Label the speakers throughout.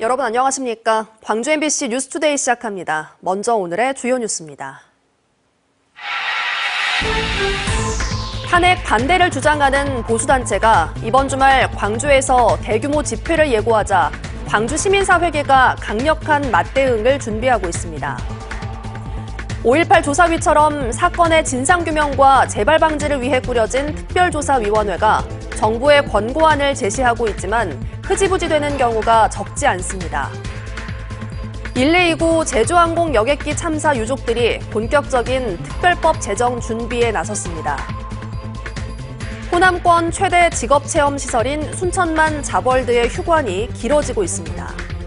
Speaker 1: 여러분 안녕하십니까? 광주 MBC 뉴스투데이 시작합니다. 먼저 오늘의 주요 뉴스입니다. 탄핵 반대를 주장하는 보수단체가 이번 주말 광주에서 대규모 집회를 예고하자 광주 시민사회계가 강력한 맞대응을 준비하고 있습니다. 5.18 조사위처럼 사건의 진상규명과 재발 방지를 위해 꾸려진 특별조사위원회가 정부의 권고안을 제시하고 있지만 흐지부지 되는 경우가 적지 않습니다. 1레이고 제주항공 여객기 참사 유족들이 본격적인 특별법 제정 준비에 나섰습니다. 호남권 최대 직업체험 시설인 순천만 자벌드의 휴관이 길어지고 있습니다.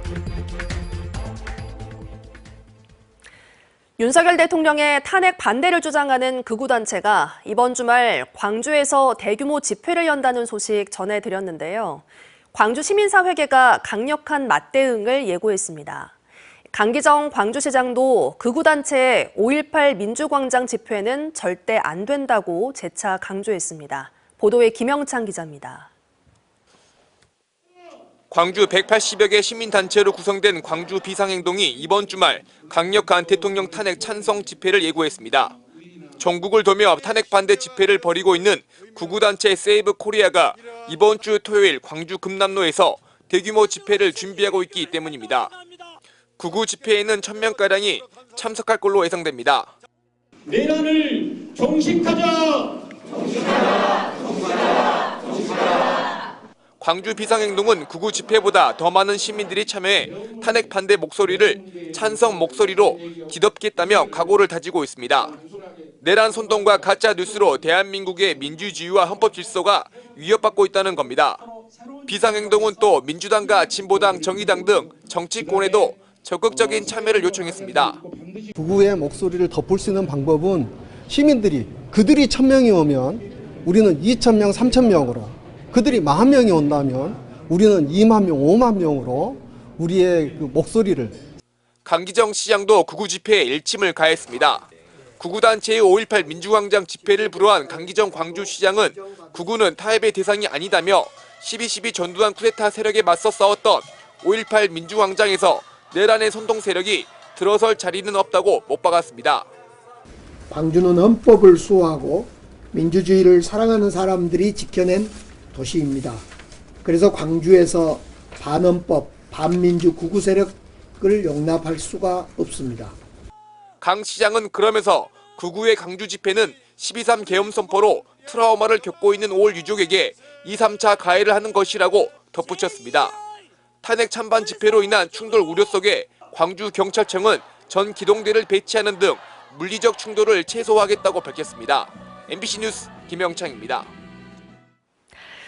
Speaker 1: 윤석열 대통령의 탄핵 반대를 주장하는 극우단체가 이번 주말 광주에서 대규모 집회를 연다는 소식 전해드렸는데요. 광주 시민사회계가 강력한 맞대응을 예고했습니다. 강기정 광주시장도 극우단체의 5.18 민주광장 집회는 절대 안 된다고 재차 강조했습니다. 보도에 김영창 기자입니다.
Speaker 2: 광주 180여 개 시민단체로 구성된 광주 비상행동이 이번 주말 강력한 대통령 탄핵 찬성 집회를 예고했습니다. 전국을 도며 탄핵 반대 집회를 벌이고 있는 구구단체 세이브 코리아가 이번 주 토요일 광주 금남로에서 대규모 집회를 준비하고 있기 때문입니다. 구구 집회에는 1000명가량이 참석할 걸로 예상됩니다.
Speaker 3: 내란을 종식하자.
Speaker 2: 광주 비상행동은 구구 집회보다 더 많은 시민들이 참여해 탄핵 반대 목소리를 찬성 목소리로 뒤덮겠다며 각오를 다지고 있습니다. 내란 선동과 가짜 뉴스로 대한민국의 민주주의와 헌법 질서가 위협받고 있다는 겁니다. 비상행동은 또 민주당과 진보당, 정의당 등 정치권에도 적극적인 참여를 요청했습니다.
Speaker 4: 부구의 목소리를 덮을 수 있는 방법은 시민들이 그들이 천 명이 오면 우리는 2천 명, 3천 명으로 그들이 만 명이 온다면 우리는 2만 명, 5만 명으로 우리의 그 목소리를
Speaker 2: 강기정 시장도 구구 집회에 일침을 가했습니다. 구구단체의 5.18 민주광장 집회를 불허한 강기정 광주시장은 구구는 타협의 대상이 아니다며 12.12 전두환 쿠데타 세력에 맞서 싸웠던 5.18 민주광장에서 내란의 선동 세력이 들어설 자리는 없다고 못 박았습니다.
Speaker 5: 광주는 헌법을 수호하고 민주주의를 사랑하는 사람들이 지켜낸 도시입니다. 그래서 광주에서 반헌법, 반민주 구구 세력을 용납할 수가 없습니다.
Speaker 2: 강 시장은 그러면서 구구의 강주 집회는 12.3 계엄 선포로 트라우마를 겪고 있는 5월 유족에게 2, 3차 가해를 하는 것이라고 덧붙였습니다. 탄핵 찬반 집회로 인한 충돌 우려 속에 광주 경찰청은 전 기동대를 배치하는 등 물리적 충돌을 최소화하겠다고 밝혔습니다. MBC 뉴스 김영창입니다.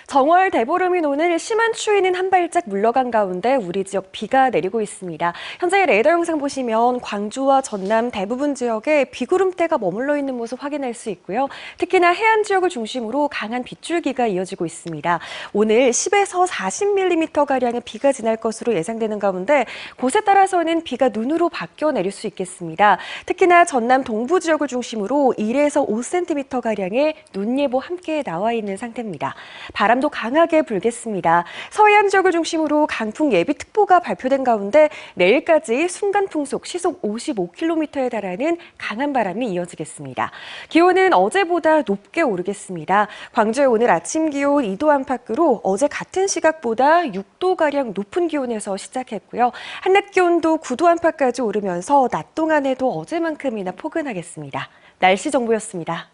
Speaker 6: 정월 대보름인 오늘 심한 추위는 한 발짝 물러간 가운데 우리 지역 비가 내리고 있습니다. 현재 레이더 영상 보시면 광주와 전남 대부분 지역에 비구름대가 머물러 있는 모습 확인할 수 있고요. 특히나 해안 지역을 중심으로 강한 빗줄기가 이어지고 있습니다. 오늘 10에서 40mm가량의 비가 지날 것으로 예상되는 가운데 곳에 따라서는 비가 눈으로 바뀌어 내릴 수 있겠습니다. 특히나 전남 동부 지역을 중심으로 1에서 5cm가량의 눈 예보 함께 나와 있는 상태입니다. 바람 도 강하게 불겠습니다. 서해안 지역을 중심으로 강풍 예비특보가 발표된 가운데 내일까지 순간풍속 시속 55km에 달하는 강한 바람이 이어지겠습니다. 기온은 어제보다 높게 오르겠습니다. 광주의 오늘 아침 기온 2도 안팎으로 어제 같은 시각보다 6도가량 높은 기온에서 시작했고요. 한낮 기온도 9도 안팎까지 오르면서 낮 동안에도 어제만큼이나 포근하겠습니다. 날씨 정보였습니다.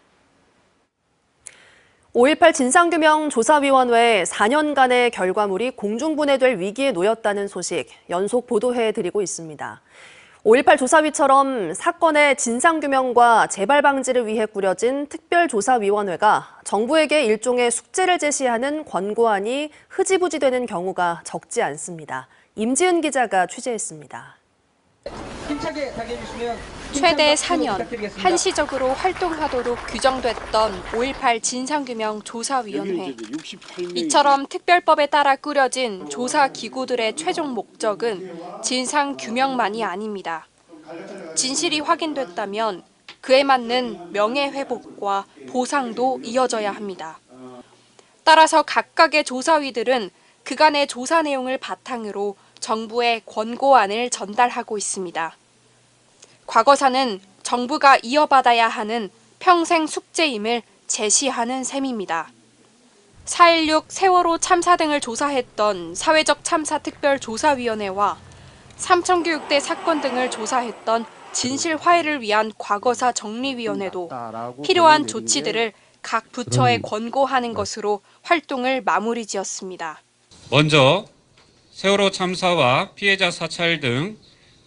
Speaker 1: 5.18 진상규명 조사위원회 4년간의 결과물이 공중분해될 위기에 놓였다는 소식 연속 보도해 드리고 있습니다. 5.18 조사위처럼 사건의 진상규명과 재발 방지를 위해 꾸려진 특별조사위원회가 정부에게 일종의 숙제를 제시하는 권고안이 흐지부지 되는 경우가 적지 않습니다. 임지은 기자가 취재했습니다.
Speaker 7: 최대 4년 한시적으로 활동하도록 규정됐던 5.18 진상규명 조사위원회. 이처럼 특별법에 따라 꾸려진 조사 기구들의 최종 목적은 진상규명만이 아닙니다. 진실이 확인됐다면 그에 맞는 명예회복과 보상도 이어져야 합니다. 따라서 각각의 조사위들은 그간의 조사 내용을 바탕으로 정부에 권고안을 전달하고 있습니다. 과거사는 정부가 이어받아야 하는 평생 숙제임을 제시하는 셈입니다. 4.16 세월호 참사 등을 조사했던 사회적 참사 특별조사위원회와 삼천교육대 사건 등을 조사했던 진실 화해를 위한 과거사 정리위원회도 필요한 조치들을 각 부처에 권고하는 것으로 활동을 마무리 지었습니다.
Speaker 8: 먼저 세월호 참사와 피해자 사찰 등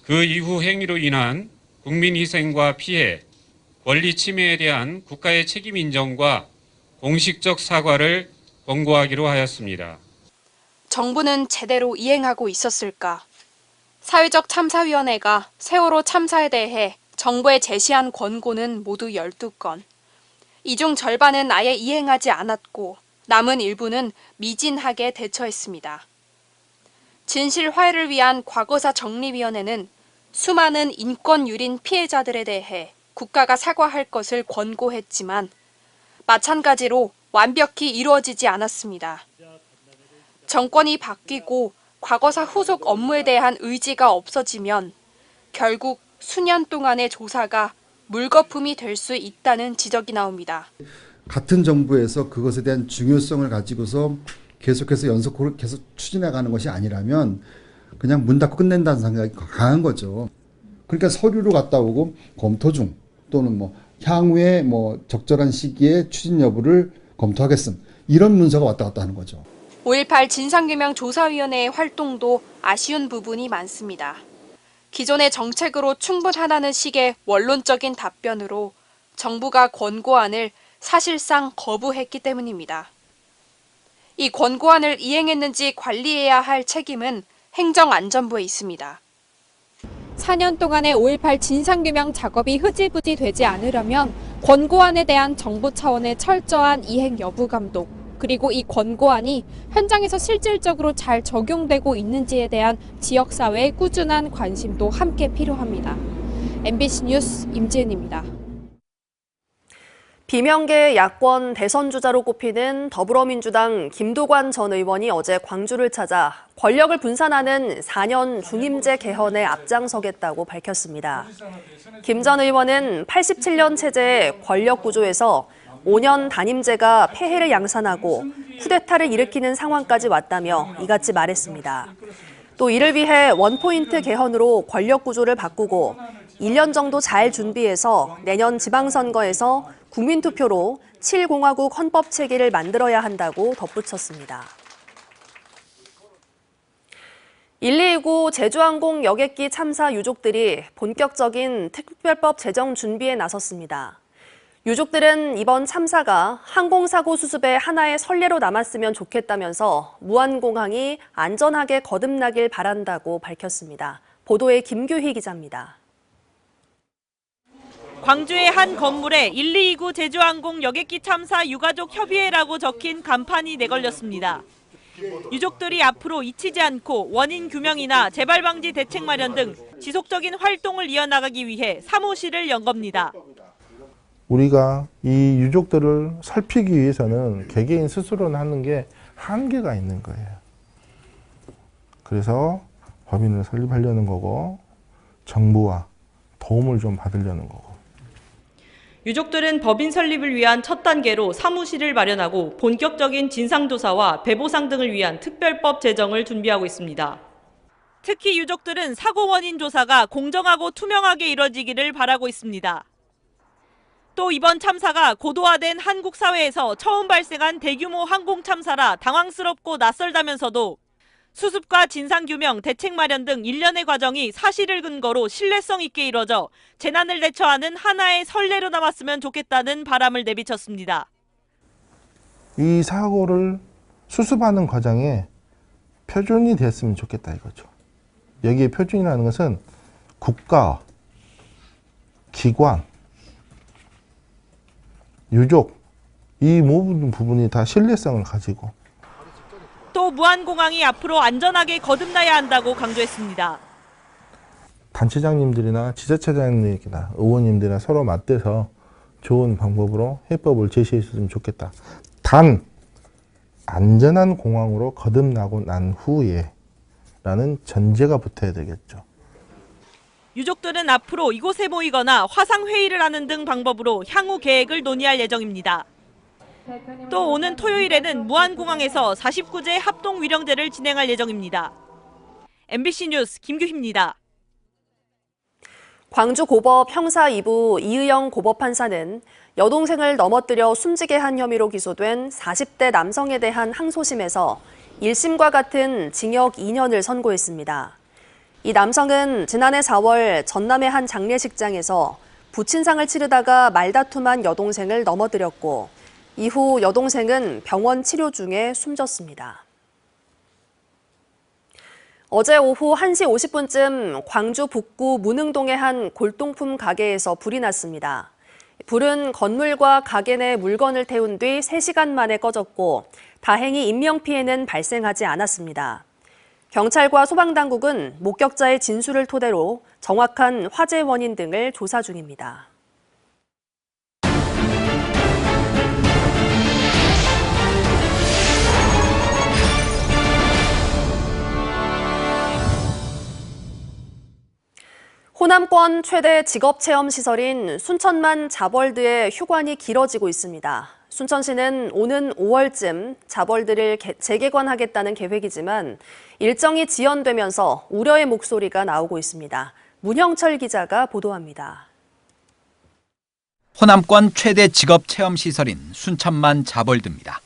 Speaker 8: 그 이후 행위로 인한 국민 희생과 피해, 권리 침해에 대한 국가의 책임 인정과 공식적 사과를 권고하기로 하였습니다.
Speaker 7: 정부는 제대로 이행하고 있었을까? 사회적 참사위원회가 세월호 참사에 대해 정부에 제시한 권고는 모두 12건. 이 중 절반은 아예 이행하지 않았고 남은 일부는 미진하게 대처했습니다. 진실 화해를 위한 과거사 정리위원회는 수많은 인권 유린 피해자들에 대해 국가가 사과할 것을 권고했지만 마찬가지로 완벽히 이루어지지 않았습니다. 정권이 바뀌고 과거사 후속 업무에 대한 의지가 없어지면 결국 수년 동안의 조사가 물거품이 될 수 있다는 지적이 나옵니다.
Speaker 9: 같은 정부에서 그것에 대한 중요성을 가지고서 계속해서 연속으로 계속 추진해 가는 것이 아니라면 그냥 문 닫고 끝낸다는 생각이 강한 거죠. 그러니까 서류로 갔다 오고 검토 중 또는 뭐 향후에 뭐 적절한 시기에 추진 여부를 검토하겠음 이런 문서가 왔다 갔다 하는 거죠.
Speaker 7: 5.18 진상규명 조사위원회의 활동도 아쉬운 부분이 많습니다. 기존의 정책으로 충분하다는 식의 원론적인 답변으로 정부가 권고안을 사실상 거부했기 때문입니다. 이 권고안을 이행했는지 관리해야 할 책임은 행정안전부에 있습니다. 4년 동안의 5.18 진상규명 작업이 흐지부지 되지 않으려면 권고안에 대한 정부 차원의 철저한 이행 여부 감독, 그리고 이 권고안이 현장에서 실질적으로 잘 적용되고 있는지에 대한 지역사회의 꾸준한 관심도 함께 필요합니다. MBC 뉴스 임지은입니다.
Speaker 1: 비명계 야권 대선 주자로 꼽히는 더불어민주당 김도관 전 의원이 어제 광주를 찾아 권력을 분산하는 4년 중임제 개헌에 앞장서겠다고 밝혔습니다. 김 전 의원은 87년 체제의 권력 구조에서 5년 단임제가 폐해를 양산하고 쿠데타를 일으키는 상황까지 왔다며 이같이 말했습니다. 또 이를 위해 원포인트 개헌으로 권력 구조를 바꾸고 1년 정도 잘 준비해서 내년 지방선거에서 국민투표로 7공화국 헌법 체계를 만들어야 한다고 덧붙였습니다. 129 제주항공 여객기 참사 유족들이 본격적인 특별법 제정 준비에 나섰습니다. 유족들은 이번 참사가 항공사고 수습의 하나의 선례로 남았으면 좋겠다면서 무한공항이 안전하게 거듭나길 바란다고 밝혔습니다. 보도에 김규희 기자입니다.
Speaker 10: 광주의 한 건물에 1229 제주항공 여객기 참사 유가족 협의회라고 적힌 간판이 내걸렸습니다. 유족들이 앞으로 잊히지 않고 원인 규명이나 재발 방지 대책 마련 등 지속적인 활동을 이어나가기 위해 사무실을 연 겁니다.
Speaker 11: 우리가 이 유족들을 살피기 위해서는 개개인 스스로는 하는 게 한계가 있는 거예요. 그래서 법인을 설립하려는 거고 정부와 도움을 좀 받으려는 거고
Speaker 10: 유족들은 법인 설립을 위한 첫 단계로 사무실을 마련하고 본격적인 진상조사와 배보상 등을 위한 특별법 제정을 준비하고 있습니다. 특히 유족들은 사고 원인 조사가 공정하고 투명하게 이뤄지기를 바라고 있습니다. 또 이번 참사가 고도화된 한국 사회에서 처음 발생한 대규모 항공 참사라 당황스럽고 낯설다면서도 수습과 진상규명, 대책 마련 등 일련의 과정이 사실을 근거로 신뢰성 있게 이뤄져 재난을 대처하는 하나의 선례로 남았으면 좋겠다는 바람을 내비쳤습니다.
Speaker 11: 이 사고를 수습하는 과정에 표준이 됐으면 좋겠다 이거죠. 여기에 표준이라는 것은 국가, 기관, 유족 이 모든 부분이 다 신뢰성을 가지고
Speaker 10: 또 무한공항이 앞으로 안전하게 거듭나야 한다고 강조했습니다.
Speaker 11: 단체장님들이나 지자체장님이나 의원님들이나 서로 맞대서 좋은 방법으로 해법을 제시했으면 좋겠다. 단 안전한 공항으로 거듭나고 난 후에 라는 전제가 붙어야 되겠죠.
Speaker 10: 유족들은 앞으로 이곳에 모이거나 화상 회의를 하는 등 방법으로 향후 계획을 논의할 예정입니다. 또 오는 토요일에는 무안공항에서 49제 합동 위령제를 진행할 예정입니다. MBC 뉴스 김규희입니다.
Speaker 1: 광주 고법 형사 2부 이의영 고법 판사는 여동생을 넘어뜨려 숨지게 한 혐의로 기소된 40대 남성에 대한 항소심에서 1심과 같은 징역 2년을 선고했습니다. 이 남성은 지난해 4월 전남의 한 장례식장에서 부친상을 치르다가 말다툼한 여동생을 넘어뜨렸고 이후 여동생은 병원 치료 중에 숨졌습니다. 어제 오후 1시 50분쯤 광주 북구 문흥동의 한 골동품 가게에서 불이 났습니다. 불은 건물과 가게 내 물건을 태운 뒤 3시간 만에 꺼졌고 다행히 인명피해는 발생하지 않았습니다. 경찰과 소방당국은 목격자의 진술을 토대로 정확한 화재 원인 등을 조사 중입니다. 호남권 최대 직업체험 시설인 순천만 자벌드의 휴관이 길어지고 있습니다. 순천시는 오는 5월쯤 자벌드를 개- 재개관하겠다는 계획이지만 일정이 지연되면서 우려의 목소리가 나오고 있습니다. 문형철 기자가 보도합니다.
Speaker 12: 호남권 최대 직업 체험 시설인 순천만 자벌드입니다.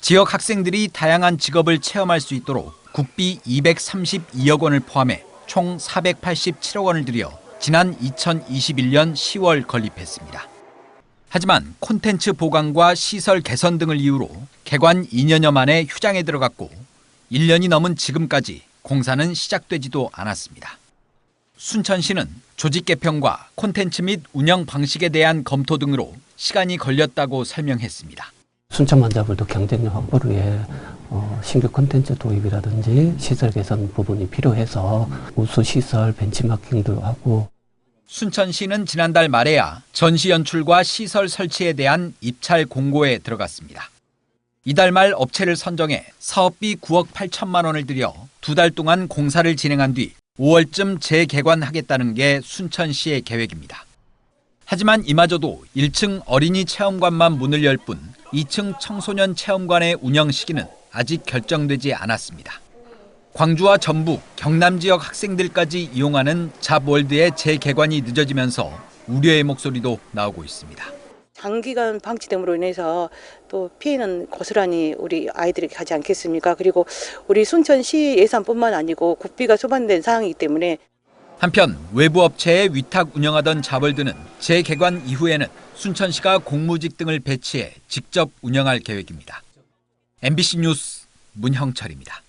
Speaker 12: 지역 학생들이 다양한 직업을 체험할 수 있도록 국비 232억 원을 포함해 총 487억 원을 들여 지난 2021년 10월 건립했습니다. 하지만 콘텐츠 보강과 시설 개선 등을 이유로 개관 2년여 만에 휴장에 들어갔고 1년이 넘은 지금까지 공사는 시작되지도 않았습니다. 순천시는 조직 개편과 콘텐츠 및 운영 방식에 대한 검토 등으로 시간이 걸렸다고 설명했습니다.
Speaker 13: 순천만 잡을도 경쟁력 확보를 위해 어, 신규 콘텐츠 도입이라든지 시설 개선 부분이 필요해서 우수 시설 벤치마킹도 하고
Speaker 12: 순천시는 지난달 말에야 전시 연출과 시설 설치에 대한 입찰 공고에 들어갔습니다. 이달 말 업체를 선정해 사업비 9억 8천만 원을 들여 두 달 동안 공사를 진행한 뒤 5월쯤 재개관하겠다는 게 순천시의 계획입니다. 하지만 이마저도 1층 어린이 체험관만 문을 열 뿐 2층 청소년 체험관의 운영 시기는 아직 결정되지 않았습니다. 광주와 전북, 경남 지역 학생들까지 이용하는 잡월드의 재개관이 늦어지면서 우려의 목소리도 나오고 있습니다.
Speaker 14: 장기간 방치됨으로 인해서 또 피해는 고스란히 우리 아이들에게 가지 않겠습니까? 그리고 우리 순천시 예산뿐만 아니고 국비가 소반된 상황이기 때문에
Speaker 12: 한편 외부 업체에 위탁 운영하던 자벌드는 재개관 이후에는 순천시가 공무직 등을 배치해 직접 운영할 계획입니다. MBC 뉴스 문형철입니다.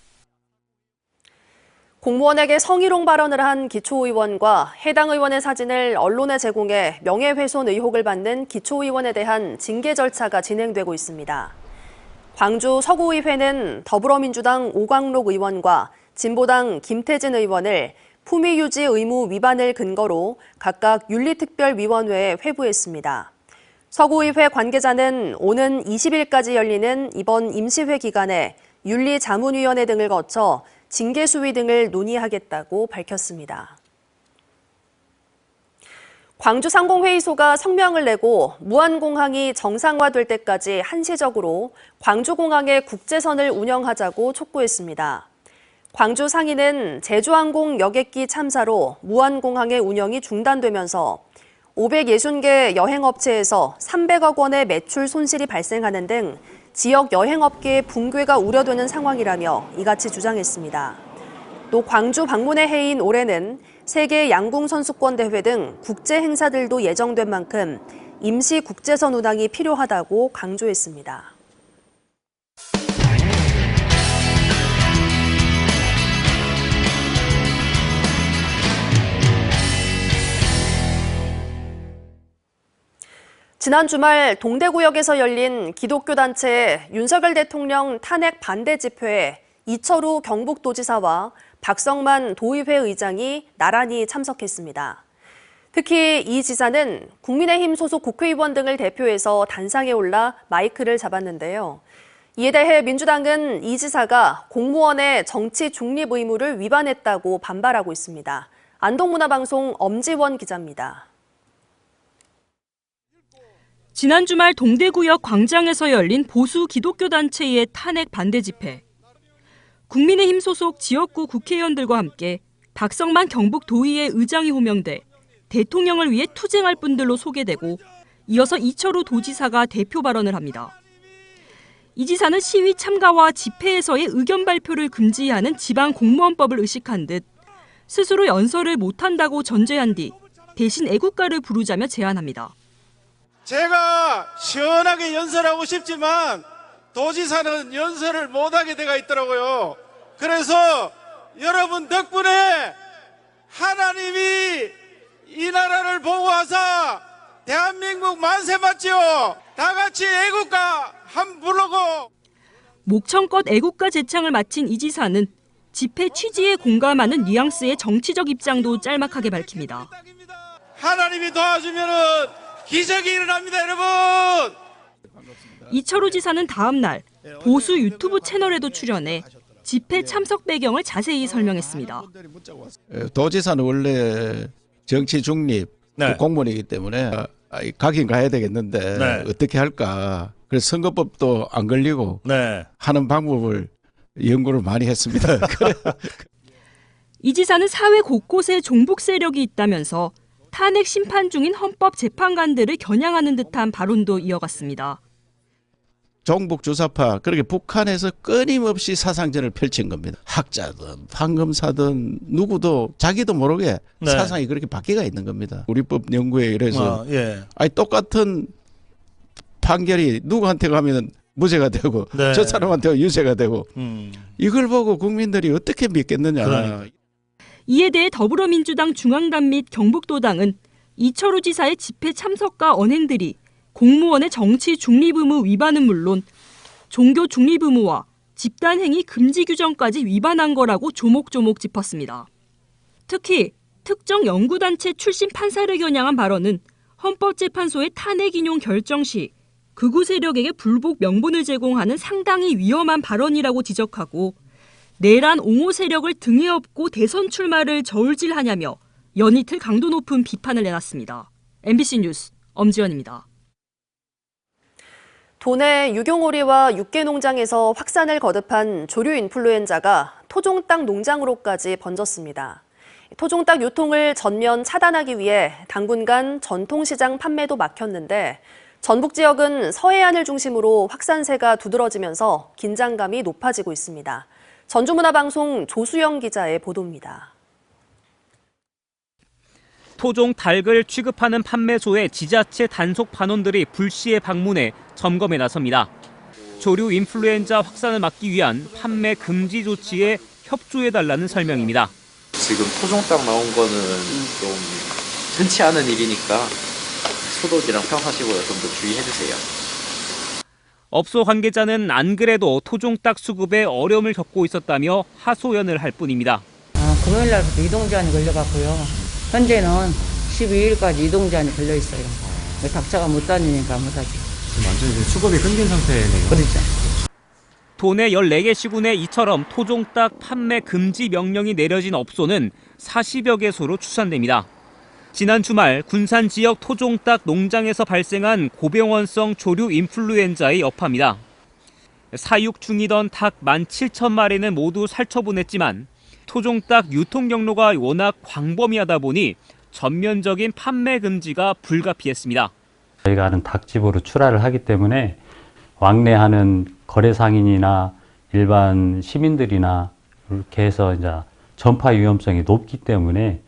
Speaker 1: 공무원에게 성희롱 발언을 한 기초의원과 해당 의원의 사진을 언론에 제공해 명예훼손 의혹을 받는 기초의원에 대한 징계 절차가 진행되고 있습니다. 광주 서구의회는 더불어민주당 오광록 의원과 진보당 김태진 의원을 품위 유지 의무 위반을 근거로 각각 윤리특별위원회에 회부했습니다. 서구의회 관계자는 오는 20일까지 열리는 이번 임시회 기간에 윤리자문위원회 등을 거쳐 징계 수위 등을 논의하겠다고 밝혔습니다. 광주상공회의소가 성명을 내고 무안공항이 정상화될 때까지 한시적으로 광주공항의 국제선을 운영하자고 촉구했습니다. 광주 상인은 제주항공 여객기 참사로 무안공항의 운영이 중단되면서 560개 여행업체에서 300억 원의 매출 손실이 발생하는 등 지역 여행업계의 붕괴가 우려되는 상황이라며 이같이 주장했습니다. 또 광주 방문의 해인 올해는 세계 양궁 선수권 대회 등 국제 행사들도 예정된 만큼 임시 국제선 운항이 필요하다고 강조했습니다. 지난 주말 동대구역에서 열린 기독교 단체 윤석열 대통령 탄핵 반대 집회에 이철우 경북도지사와 박성만 도의회 의장이 나란히 참석했습니다. 특히 이 지사는 국민의힘 소속 국회의원 등을 대표해서 단상에 올라 마이크를 잡았는데요. 이에 대해 민주당은 이 지사가 공무원의 정치 중립 의무를 위반했다고 반발하고 있습니다. 안동문화방송 엄지원 기자입니다.
Speaker 15: 지난 주말 동대구역 광장에서 열린 보수 기독교 단체의 탄핵 반대 집회. 국민의힘 소속 지역구 국회의원들과 함께 박성만 경북 도의회 의장이 호명돼 대통령을 위해 투쟁할 분들로 소개되고 이어서 이철우 도지사가 대표 발언을 합니다. 이 지사는 시위 참가와 집회에서의 의견 발표를 금지하는 지방 공무원법을 의식한 듯 스스로 연설을 못한다고 전제한 뒤 대신 애국가를 부르자며 제안합니다.
Speaker 16: 제가 시원하게 연설하고 싶지만 도지사는 연설을 못하게 돼가 있더라고요. 그래서 여러분 덕분에 하나님이 이 나라를 보호하사 대한민국 만세 맞지요. 다 같이 애국가 한 부르고
Speaker 15: 목청껏 애국가 제창을 마친 이 지사는 집회 취지에 공감하는 뉘앙스의 정치적 입장도 짤막하게 밝힙니다.
Speaker 16: 하나님이 도와주면은 기적이 일어납니다, 여러분.
Speaker 15: 이철우 지사는 다음 날 보수 유튜브 채널에도 출연해 집회 참석 배경을 자세히 설명했습니다.
Speaker 17: 도 지사는 원래 정치 중립
Speaker 18: 네.
Speaker 17: 공무원이기 때문에 아, 가긴 가야 되겠는데
Speaker 18: 네.
Speaker 17: 어떻게 할까. 그래서 선거법도 안 걸리고
Speaker 18: 네.
Speaker 17: 하는 방법을 연구를 많이 했습니다.
Speaker 15: 이 지사는 사회 곳곳에 종북 세력이 있다면서 탄핵 심판 중인 헌법 재판관들을 겨냥하는 듯한 발언도 이어갔습니다.
Speaker 17: 종북 주사파 그렇게 북한에서 끊임없이 사상전을 펼친 겁니다. 학자든 판검사든 누구도 자기도 모르게
Speaker 18: 네.
Speaker 17: 사상이 그렇게 바뀌가 있는 겁니다. 우리법 연구에 이래서
Speaker 18: 아, 예.
Speaker 17: 아니 똑같은 판결이 누구한테 가면 무죄가 되고
Speaker 18: 네.
Speaker 17: 저 사람한테 유죄가 되고
Speaker 18: 음.
Speaker 17: 이걸 보고 국민들이 어떻게 믿겠느냐.
Speaker 18: 그러니까.
Speaker 15: 이에 대해 더불어민주당 중앙당 및 경북도당은 이철우 지사의 집회 참석과 언행들이 공무원의 정치 중립 의무 위반은 물론 종교 중립 의무와 집단 행위 금지 규정까지 위반한 거라고 조목조목 짚었습니다. 특히 특정 연구단체 출신 판사를 겨냥한 발언은 헌법재판소의 탄핵 인용 결정 시 극우 세력에게 불복 명분을 제공하는 상당히 위험한 발언이라고 지적하고 내란 옹호 세력을 등에 업고 대선 출마를 저울질하냐며 연이틀 강도 높은 비판을 내놨습니다. MBC 뉴스 엄지연입니다.
Speaker 1: 도내 유경오리와 육개농장에서 확산을 거듭한 조류 인플루엔자가 토종닭 농장으로까지 번졌습니다. 토종닭 유통을 전면 차단하기 위해 당분간 전통시장 판매도 막혔는데 전북 지역은 서해안을 중심으로 확산세가 두드러지면서 긴장감이 높아지고 있습니다. 전주문화방송 조수영 기자의 보도입니다.
Speaker 19: 토종 닭을 취급하는 판매소의 지자체 단속 반원들이 불시에 방문해 점검에 나섭니다. 조류 인플루엔자 확산을 막기 위한 판매 금지 조치에 협조해달라는 설명입니다.
Speaker 20: 지금 토종 닭 나온 거는 좀 흔치 않은 일이니까 소독이랑 평하시고요. 좀더 주의해 주세요.
Speaker 19: 업소 관계자는 안 그래도 토종닭 수급에 어려움을 겪고 있었다며 하소연을 할 뿐입니다.
Speaker 21: 아, 금요일 날부터 이동 제한이 걸려갖고요. 현재는 12일까지 이동 제한이 걸려 있어요. 닭차가 못 다니니까 못하지.
Speaker 19: 완전 히 수급이 끊긴 상태네요.
Speaker 21: 그렇죠.
Speaker 19: 도내 14개 시군에 이처럼 토종닭 판매 금지 명령이 내려진 업소는 40여 개소로 추산됩니다. 지난 주말 군산 지역 토종 닭 농장에서 발생한 고병원성 조류 인플루엔자의 여파입니다. 사육 중이던 닭 17,000마리는 모두 살처분했지만 토종 닭 유통 경로가 워낙 광범위하다 보니 전면적인 판매 금지가 불가피했습니다.
Speaker 22: 저희가 하는 닭집으로 출하를 하기 때문에 왕래하는 거래 상인이나 일반 시민들이나 이렇게 해서 이제 전파 위험성이 높기 때문에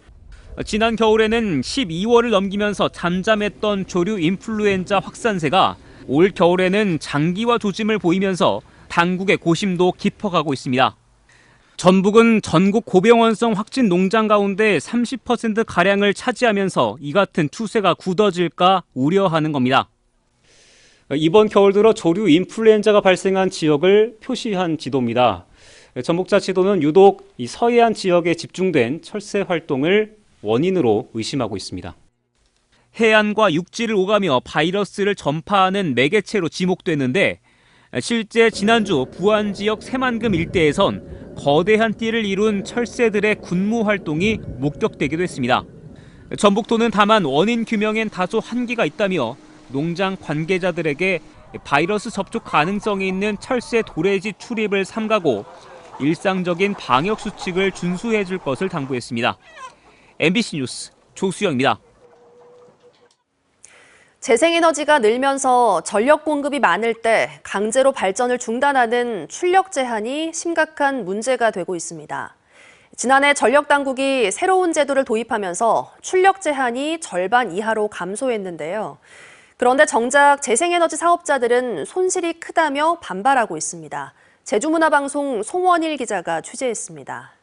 Speaker 19: 지난 겨울에는 12월을 넘기면서 잠잠했던 조류 인플루엔자 확산세가 올 겨울에는 장기화 조짐을 보이면서 당국의 고심도 깊어가고 있습니다. 전북은 전국 고병원성 확진 농장 가운데 30% 가량을 차지하면서 이 같은 추세가 굳어질까 우려하는 겁니다. 이번 겨울 들어 조류 인플루엔자가 발생한 지역을 표시한 지도입니다. 전북자치도는 유독 이 서해안 지역에 집중된 철새 활동을 원인으로 의심하고 있습니다. 해안과 육지를 오가며 바이러스를 전파하는 매개체로 지목되는데 실제 지난주 부안 지역 새만금 일대에선 거대한 띠를 이룬 철새들의 군무 활동이 목격되기도 했습니다. 전북도는 다만 원인 규명엔 다소 한계가 있다며 농장 관계자들에게 바이러스 접촉 가능성이 있는 철새 도래지 출입을 삼가고 일상적인 방역 수칙을 준수해 줄 것을 당부했습니다. MBC 뉴스 조수영입니다.
Speaker 1: 재생에너지가 늘면서 전력 공급이 많을 때 강제로 발전을 중단하는 출력 제한이 심각한 문제가 되고 있습니다. 지난해 전력 당국이 새로운 제도를 도입하면서 출력 제한이 절반 이하로 감소했는데요. 그런데 정작 재생에너지 사업자들은 손실이 크다며 반발하고 있습니다. 제주문화방송 송원일 기자가 취재했습니다.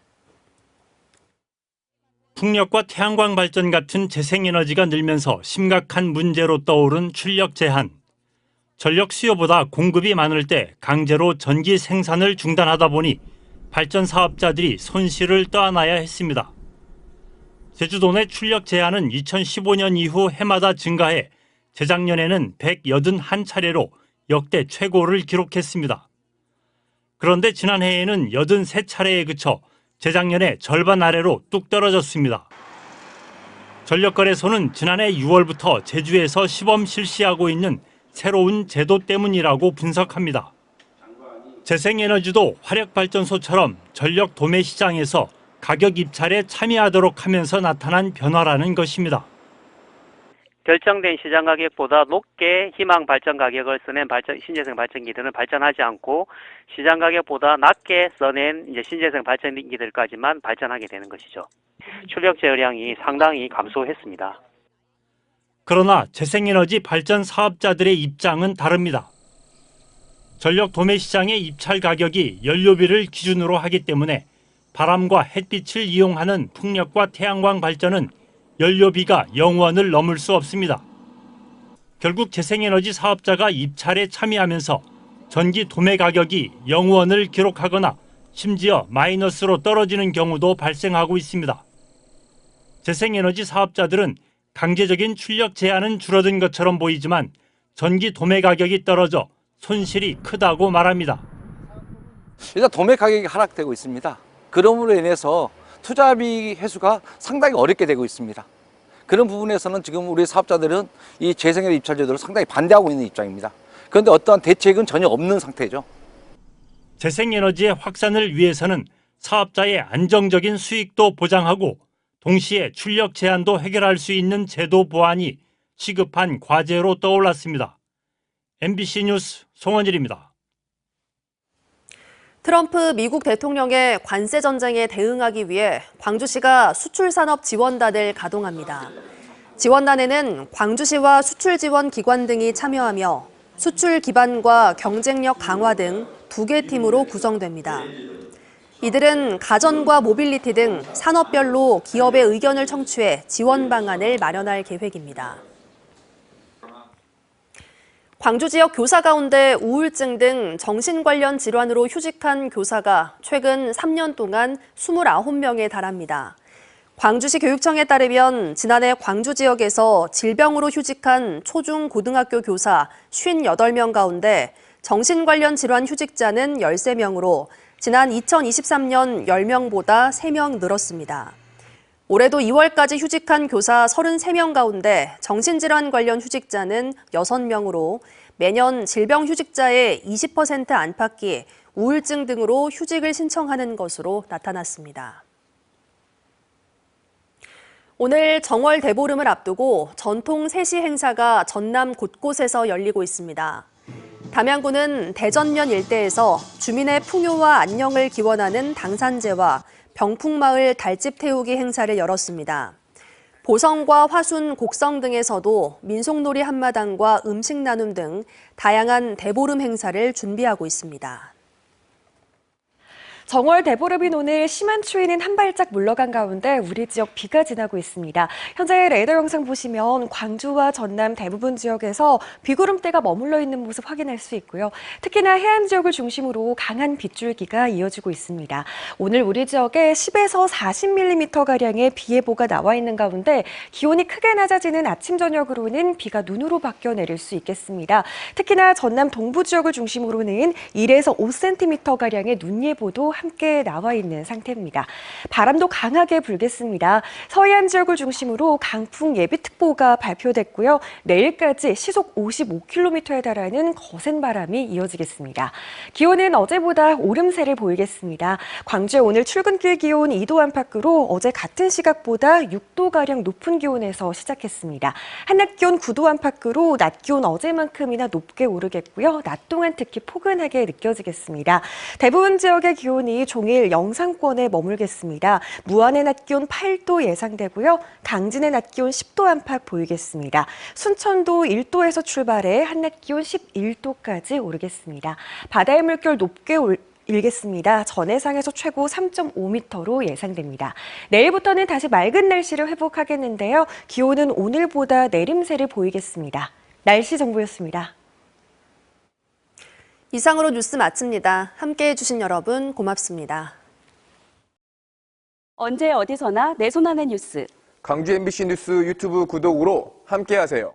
Speaker 23: 풍력과 태양광 발전 같은 재생에너지가 늘면서 심각한 문제로 떠오른 출력 제한. 전력 수요보다 공급이 많을 때 강제로 전기 생산을 중단하다 보니 발전 사업자들이 손실을 떠안아야 했습니다. 제주도 내 출력 제한은 2015년 이후 해마다 증가해 재작년에는 181차례로 역대 최고를 기록했습니다. 그런데 지난해에는 83차례에 그쳐 재작년에 절반 아래로 뚝 떨어졌습니다. 전력거래소는 지난해 6월부터 제주에서 시범 실시하고 있는 새로운 제도 때문이라고 분석합니다. 재생에너지도 화력발전소처럼 전력 도매 시장에서 가격 입찰에 참여하도록 하면서 나타난 변화라는 것입니다.
Speaker 18: 결정된 시장 가격보다 높게 희망 발전 가격을 써낸 발전 신재생 발전기들은 발전하지 않고 시장 가격보다 낮게 써낸 이제 신재생 발전기들까지만 발전하게 되는 것이죠. 출력 제어량이 상당히 감소했습니다.
Speaker 23: 그러나 재생에너지 발전 사업자들의 입장은 다릅니다. 전력 도매 시장의 입찰 가격이 연료비를 기준으로 하기 때문에 바람과 햇빛을 이용하는 풍력과 태양광 발전은 연료비가 0원을 넘을 수 없습니다. 결국 재생에너지 사업자가 입찰에 참여하면서 전기 도매 가격이 0원을 기록하거나 심지어 마이너스로 떨어지는 경우도 발생하고 있습니다. 재생에너지 사업자들은 강제적인 출력 제한은 줄어든 것처럼 보이지만 전기 도매 가격이 떨어져 손실이 크다고 말합니다.
Speaker 24: 일단 도매 가격이 하락되고 있습니다. 그럼으로 인해서 투자비 회수가 상당히 어렵게 되고 있습니다. 그런 부분에서는 지금 우리 사업자들은 이 재생에너지 입찰 제도를 상당히 반대하고 있는 입장입니다. 그런데 어떠한 대책은 전혀 없는 상태죠.
Speaker 23: 재생에너지의 확산을 위해서는 사업자의 안정적인 수익도 보장하고 동시에 출력 제한도 해결할 수 있는 제도 보완이 시급한 과제로 떠올랐습니다. MBC 뉴스 송원일입니다.
Speaker 1: 트럼프 미국 대통령의 관세 전쟁에 대응하기 위해 광주시가 수출산업 지원단을 가동합니다. 지원단에는 광주시와 수출 지원 기관 등이 참여하며 수출 기반과 경쟁력 강화 등 두 개 팀으로 구성됩니다. 이들은 가전과 모빌리티 등 산업별로 기업의 의견을 청취해 지원 방안을 마련할 계획입니다. 광주 지역 교사 가운데 우울증 등 정신 관련 질환으로 휴직한 교사가 최근 3년 동안 29명에 달합니다. 광주시 교육청에 따르면 지난해 광주 지역에서 질병으로 휴직한 초중 고등학교 교사 58명 가운데 정신 관련 질환 휴직자는 13명으로 지난 2023년 10명보다 3명 늘었습니다. 올해도 2월까지 휴직한 교사 33명 가운데 정신질환 관련 휴직자는 6명으로 매년 질병 휴직자의 20% 안팎이 우울증 등으로 휴직을 신청하는 것으로 나타났습니다. 오늘 정월 대보름을 앞두고 전통 세시 행사가 전남 곳곳에서 열리고 있습니다. 담양구는 대전면 일대에서 주민의 풍요와 안녕을 기원하는 당산제와 병풍마을 달집 태우기 행사를 열었습니다. 보성과 화순, 곡성 등에서도 민속놀이 한마당과 음식 나눔 등 다양한 대보름 행사를 준비하고 있습니다.
Speaker 6: 정월 대보름인 오늘 심한 추위는 한 발짝 물러간 가운데 우리 지역 비가 지나고 있습니다. 현재 레이더 영상 보시면 광주와 전남 대부분 지역에서 비구름대가 머물러 있는 모습 확인할 수 있고요. 특히나 해안 지역을 중심으로 강한 빗줄기가 이어지고 있습니다. 오늘 우리 지역에 10에서 40mm가량의 비 예보가 나와 있는 가운데 기온이 크게 낮아지는 아침 저녁으로는 비가 눈으로 바뀌어 내릴 수 있겠습니다. 특히나 전남 동부 지역을 중심으로는 1에서 5cm가량의 눈 예보도 함께 나와 있는 상태입니다. 바람도 강하게 불겠습니다. 서해안 지역을 중심으로 강풍 예비특보가 발표됐고요. 내일까지 시속 55km에 달하는 거센 바람이 이어지겠습니다. 기온은 어제보다 오름세를 보이겠습니다. 광주의 오늘 출근길 기온 2도 안팎으로 어제 같은 시각보다 6도가량 높은 기온에서 시작했습니다. 한낮 기온 9도 안팎으로 낮 기온 어제만큼이나 높게 오르겠고요. 낮 동안 특히 포근하게 느껴지겠습니다. 대부분 지역의 기온 이 종일 영상권에 머물겠습니다. 무안의 낮 기온 8도 예상되고요. 강진의 낮 기온 10도 안팎 보이겠습니다. 순천도 1도에서 출발해 한낮 기온 11도까지 오르겠습니다. 바다의 물결 높게 올 일겠습니다. 전해상에서 최고 3.5m로 예상됩니다. 내일부터는 다시 맑은 날씨를 회복하겠는데요. 기온은 오늘보다 내림세를 보이겠습니다. 날씨 정보였습니다.
Speaker 1: 이상으로 뉴스 마칩니다. 함께 해 주신 여러분 고맙습니다.
Speaker 25: 언제 어디서나 내 손 안의 뉴스.
Speaker 26: 광주 MBC 뉴스 유튜브 구독으로 함께하세요.